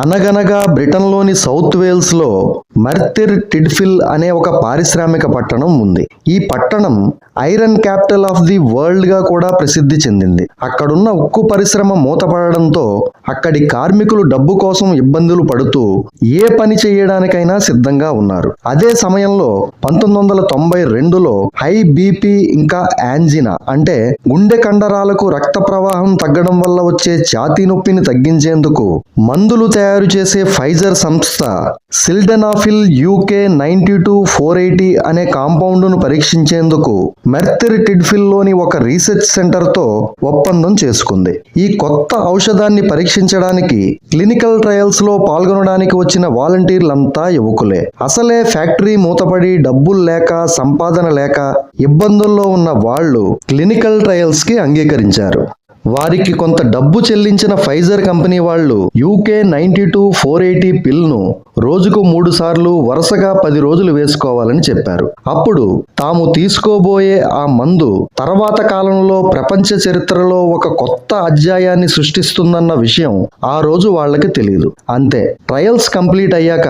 అనగనగా బ్రిటన్లోని సౌత్ వేల్స్లో మర్తిర్ టిడ్ఫిల్ అనే ఒక పారిశ్రామిక పట్టణం ఉంది. ఈ పట్టణం ఐరన్ క్యాపిటల్ ఆఫ్ ది వరల్డ్గా కూడా ప్రసిద్ధి చెందింది. అక్కడున్న ఉక్కు పరిశ్రమ మూతపడడంతో అక్కడి కార్మికులు డబ్బు కోసం ఇబ్బందులు పడుతూ ఏ పని చేయడానికైనా సిద్ధంగా ఉన్నారు. అదే సమయంలో పంతొమ్మిది వందల తొంభై రెండులో హై బీపీ ఇంకా యాంజినా అంటే గుండె కండరాలకు రక్త ప్రవాహం తగ్గడం వల్ల వచ్చే ఛాతీ నొప్పిని తగ్గించేందుకు మందులు తయారు చేసే ఫైజర్ సంస్థ sildenafil UK ninety two four eighty అనే కాంపౌండ్ను పరీక్షించేందుకు మెర్తిర్ టిడ్ఫిల్లోని ఒక రీసెర్చ్ సెంటర్తో ఒప్పందం చేసుకుంది. ఈ కొత్త ఔషధాన్ని పరీక్షించడానికి క్లినికల్ ట్రయల్స్లో పాల్గొనడానికి వచ్చిన వాలంటీర్లంతా యువకులే. అసలే ఫ్యాక్టరీ మూతపడి డబ్బులు లేక సంపాదన లేక ఇబ్బందుల్లో ఉన్న వాళ్ళు క్లినికల్ ట్రయల్స్కి అంగీకరించారు. వారికి కొంత డబ్బు చెల్లించిన ఫైజర్ కంపెనీ వాళ్ళు UK ninety two four eighty పిల్ను రోజుకు మూడు సార్లు వరుసగా పది రోజులు వేసుకోవాలని చెప్పారు. అప్పుడు తాము తీసుకోబోయే ఆ మందు తర్వాత కాలంలో ప్రపంచ చరిత్రలో ఒక కొత్త అధ్యాయాన్ని సృష్టిస్తుందన్న విషయం ఆ రోజు వాళ్ళకి తెలియదు అంతే ట్రయల్స్ కంప్లీట్ అయ్యాక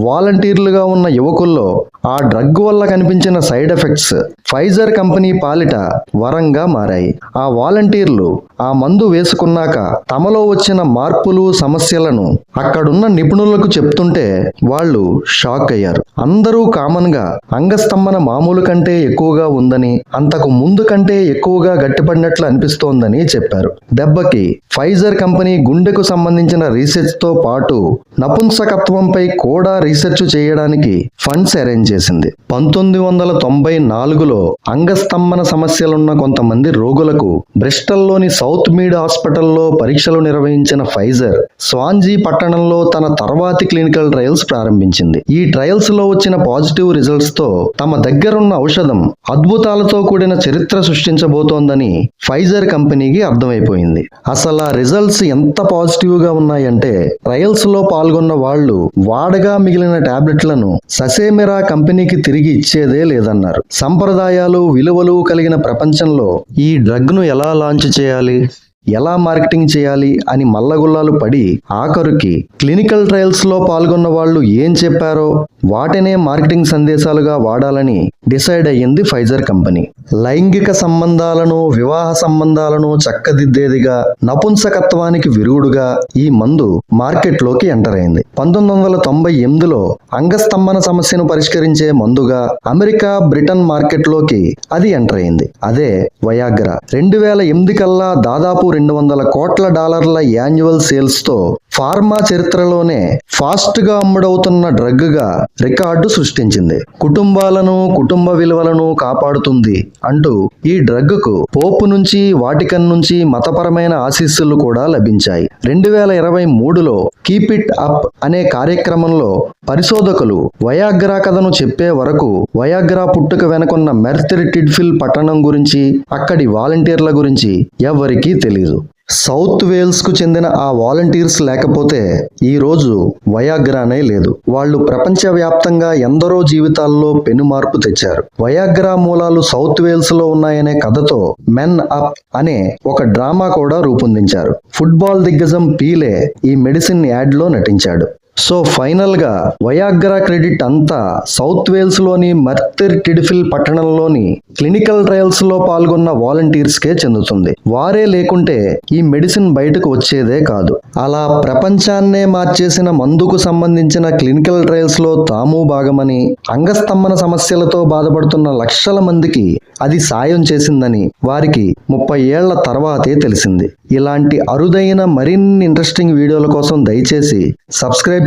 వాలంటీర్లుగా ఉన్న యువకుల్లో ఆ డ్రగ్ వల్ల కనిపించిన సైడ్ ఎఫెక్ట్స్ ఫైజర్ కంపెనీ పాలిట వరంగా మారాయి. ఆ వాలంటీర్లు ఆ మందు వేసుకున్నాక తమలో వచ్చిన మార్పులు సమస్యలను అక్కడున్న నిపుణులకు చెప్తుంటే వాళ్ళు షాక్ అయ్యారు. అందరూ కామన్గా అంగస్తంభన మామూలు కంటే ఎక్కువగా ఉందని అంతకు ముందు కంటే ఎక్కువగా గట్టిపడినట్లు అనిపిస్తోందని చెప్పారు. దెబ్బకి ఫైజర్ కంపెనీ గుండెకు సంబంధించిన రీసెర్చ్తో పాటు నపుంసకత్వంపై కూడా రీసెర్చ్ చేయడానికి ఫండ్స్ అరేంజ్ చేసింది. పంతొమ్మిది వందల తొంభై నాలుగులో అంగస్తంభన సమస్యలున్న కొంతమంది రోగులకు బ్రిస్టల్లోని సౌత్ మీడ్ హాస్పిటల్లో పరీక్షలు నిర్వహించిన ఫైజర్ స్వాంజీ పట్టణంలో తన తర్వాతి క్లినికల్ ట్రయల్స్ ప్రారంభించింది. ఈ ట్రయల్స్లో వచ్చిన పాజిటివ్ రిజల్ట్స్తో తమ దగ్గరున్న ఔషధం అద్భుతాలతో కూడిన చరిత్ర సృష్టించబోతోందని ఫైజర్ కంపెనీకి అర్థమైపోయింది. అసలు ఆ రిజల్ట్స్ ఎంత పాజిటివ్గా ఉన్నాయంటే ట్రయల్స్లో పాల్గొన్న వాళ్ళు వాడగా మిగిలిన టాబ్లెట్లను ససేమెరా కంపెనీకి తిరిగి ఇచ్చేదే లేదన్నారు. సంప్రదాయాలు విలువలు కలిగిన ప్రపంచంలో ఈ డ్రగ్ను ఎలా లాంచ్ చేయాలి? ఎలా మార్కెటింగ్ చేయాలి అని మల్లగుల్లాలు పడి ఆఖరుకి క్లినికల్ ట్రయల్స్లో పాల్గొన్న వాళ్ళు ఏం చెప్పారో వాటినే మార్కెటింగ్ సందేశాలుగా వాడాలని డిసైడ్ అయ్యింది ఫైజర్ కంపెనీ. లైంగిక సంబంధాలను వివాహ సంబంధాలను చక్కదిద్దేదిగా నపుంసకత్వానికి విరుగుడుగా ఈ మందు మార్కెట్లోకి ఎంటర్ అయింది. పంతొమ్మిది వందల తొంభై ఎనిమిదిలో అంగస్తంభన సమస్యను పరిష్కరించే మందుగా అమెరికా బ్రిటన్ మార్కెట్లోకి అది ఎంటర్ అయింది. అదే వయాగ్రా. రెండు వేల ఎనిమిది కల్లా దాదాపు రెండు వందల కోట్ల డాలర్ల యాన్యువల్ సేల్స్తో ఫార్మా చరిత్రలోనే ఫాస్ట్గా అమ్ముడవుతున్న డ్రగ్గా రికార్డు సృష్టించింది. కుటుంబాలను కుటుంబ విలువలను కాపాడుతుంది అంటూ ఈ డ్రగ్కు పోపు నుంచి వాటికన్ నుంచి మతపరమైన ఆశీస్సులు కూడా లభించాయి. రెండు వేల ఇరవై మూడులో కీప్ ఇట్ అప్ అనే కార్యక్రమంలో పరిశోధకులు వయాగ్రా కథను చెప్పే వరకు వయాగ్రా పుట్టుక వెనుకున్న మెర్తిర్ టిడ్ఫిల్ పట్టణం గురించి అక్కడి వాలంటీర్ల గురించి ఎవరికీ తెలియదు సౌత్ వేల్స్కు చెందిన ఆ వాలంటీర్స్ లేకపోతే ఈ రోజు వయాగ్రానే లేదు. వాళ్ళు ప్రపంచవ్యాప్తంగా ఎందరో జీవితాల్లో పెను మార్పు తెచ్చారు. వయాగ్రా మూలాలు సౌత్ వేల్స్లో ఉన్నాయనే కథతో మెన్ అప్ అనే ఒక డ్రామా కూడా రూపొందించారు. ఫుట్బాల్ దిగ్గజం పీలే ఈ మెడిసిన్ యాడ్లో నటించాడు. సో ఫైనల్గా వయాగ్రా క్రెడిట్ అంతా సౌత్ వేల్స్లోని మర్తిర్ టిడిఫిల్ పట్టణంలోని క్లినికల్ ట్రయల్స్లో పాల్గొన్న వాలంటీర్స్కే చెందుతుంది. వారే లేకుంటే ఈ మెడిసిన్ బయటకు వచ్చేదే కాదు. అలా ప్రపంచాన్నే మార్చేసిన మందుకు సంబంధించిన క్లినికల్ ట్రయల్స్లో తాము భాగమని అంగస్తంభన సమస్యలతో బాధపడుతున్న లక్షల మందికి అది సాయం చేసిందని వారికి ముప్పై ఏళ్ళ తర్వాతే తెలిసింది. ఇలాంటి అరుదైన మరిన్ని ఇంట్రెస్టింగ్ వీడియోల కోసం దయచేసి సబ్స్క్రైబ్